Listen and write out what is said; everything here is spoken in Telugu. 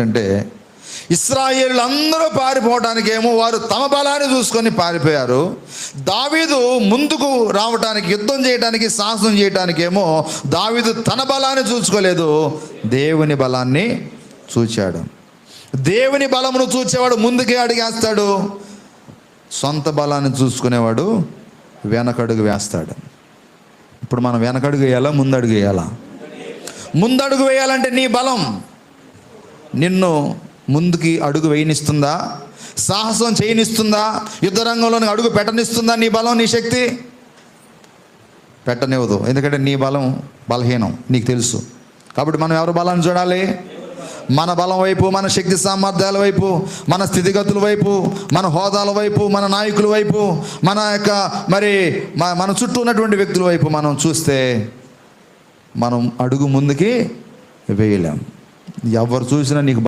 అంటే ఇస్రాయేల్ అందరూ పారిపోవడానికి ఏమో వారు తమ బలాన్ని చూసుకొని పారిపోయారు. దావీదు ముందుకు రావటానికి యుద్ధం చేయడానికి సాహసం చేయడానికి ఏమో దావీదు తన బలాన్ని చూసుకోలేదు. దేవుని బలాన్ని చూచాడు. దేవుని బలమును చూచేవాడు ముందుకే అడిగేస్తాడు. సొంత బలాన్ని చూసుకునేవాడు వెనకడుగు వేస్తాడు. ఇప్పుడు మనం వెనకడుగు వేయాలా ముందడుగు వేయాలా? ముందడుగు వేయాలంటే నీ బలం. నిన్ను ముందుకి అడుగు వేయనిస్తుందా? సాహసం చేయనిస్తుందా? యుద్ధ రంగంలోని అడుగు పెట్టనిస్తుందా నీ బలం నీ శక్తి? పెట్టనివ్వదు. ఎందుకంటే నీ బలం బలహీనం నీకు తెలుసు. కాబట్టి మనం ఎవరి బలాన్ని చూడాలి? మన బలం వైపు మన శక్తి సామర్థ్యాల వైపు మన స్థితిగతుల వైపు మన హోదాల వైపు మన నాయకుల వైపు మన యొక్క మరి మన చుట్టూ ఉన్నటువంటి వ్యక్తుల వైపు మనం చూస్తే మనం అడుగు ముందుకి వేయలేం. ఎవరు చూసినా నీకు